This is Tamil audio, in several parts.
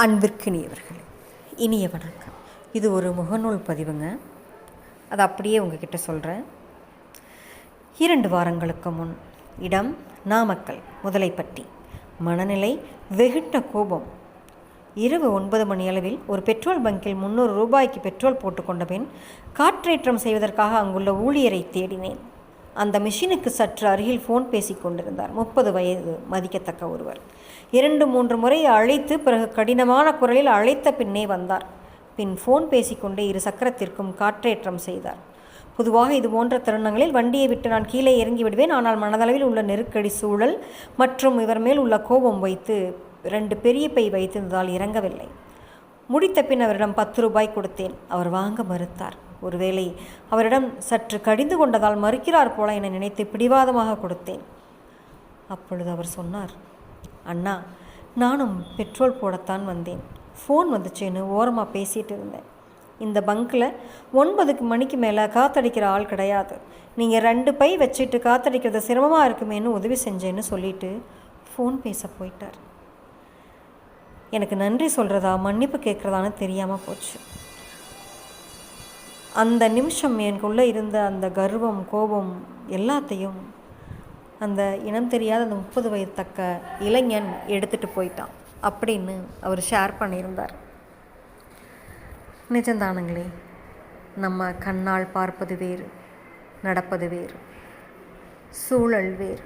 அன்பிற்கினியவர்களே இனிய வணக்கம். இது ஒரு முகநூல் பதிவுங்க. அது அப்படியே உங்ககிட்ட சொல்கிறேன் இரண்டு வாரங்களுக்கு முன் இடம் நாமக்கல் முதலைப்பட்டி. மனநிலை வெகுட்ட கோபம். இரவு ஒன்பது மணி அளவில் ஒரு பெட்ரோல் பங்கில் முந்நூறு ரூபாய்க்கு பெட்ரோல் போட்டுக்கொண்ட பின் காற்றேற்றம் செய்வதற்காக அங்குள்ள ஊழியரை தேடினேன். அந்த மிஷினுக்கு சற்று அருகில் ஃபோன் பேசி கொண்டிருந்தார். முப்பது வயது மதிக்கத்தக்க ஒருவர். இரண்டு மூன்று முறை அழைத்து பிறகு கடினமான குரலில் அழைத்த பின்னே வந்தார். பின் ஃபோன் பேசிக்கொண்டே இரு சக்கரத்திற்கும் காற்றேற்றம் செய்தார். பொதுவாக இது போன்ற தருணங்களில் வண்டியை விட்டு நான் கீழே இறங்கி விடுவேன். ஆனால் மனதளவில் உள்ள நெருக்கடி சூழல் மற்றும் இவர் மேல் உள்ள கோபம் வைத்து ரெண்டு பெரிய பை வைத்திருந்ததால் இறங்கவில்லை. முடித்த பின் அவரிடம் பத்து ரூபாய் கொடுத்தேன். அவர் வாங்க மறுத்தார். ஒருவேளை அவரிடம் சற்று கடிந்து கொண்டதால் மறுக்கிறார் போல என நினைத்து பிடிவாதமாக கொடுத்தேன். அப்பொழுது அவர் சொன்னார் அண்ணா நானும் பெட்ரோல் போடத்தான் வந்தேன். ஃபோன் வந்துச்சுன்னு ஓரமாக பேசிகிட்டு இருந்தேன். இந்த பங்க்கில் ஒன்பதுக்கு மணிக்கு மேலே காத்தடிக்கிற ஆள் கிடையாது. நீங்கள் ரெண்டு பை வச்சுட்டு காத்தடிக்கிறது சிரமமாக இருக்குமேன்னு உதவி செஞ்சேன்னு சொல்லிட்டு ஃபோன் பேச போயிட்டார். எனக்கு நன்றி சொல்கிறதா மன்னிப்பு கேட்குறதான்னு தெரியாமல் போச்சு. அந்த நிமிஷம் எனக்குள்ளே இருந்த அந்த கர்வம் கோபம் எல்லாத்தையும் அந்த இனம் தெரியாத அந்த முப்பது வயது தக்க இளைஞன் எடுத்துகிட்டு போயிட்டான் அப்படின்னு அவர் ஷேர் பண்ணியிருந்தார். நிஜந்தானுங்களே நம்ம கண்ணால் பார்ப்பது வேறு நடப்பது வேறு சூழல் வேறு.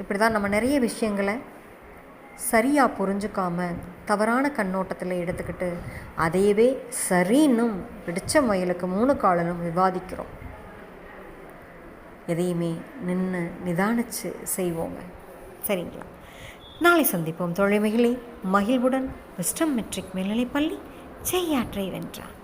இப்படி தான் நம்ம நிறைய விஷயங்களை சரியாக புரிஞ்சுக்காமல் தவறான கண்ணோட்டத்தில் எடுத்துக்கிட்டு அதையவே சரின்னும் பிடிச்ச மயிலுக்கு மூணு காலனும் விவாதிக்கிறோம். எதையுமே நின்று நிதானித்து செய்வோங்க. சரிங்களா? நாளை சந்திப்போம். தொழில்மைகளே மகிழ்வுடன் விஸ்டம் மெட்ரிக் மேல்நிலைப்பள்ளி செய்யாற்றை வென்றார்.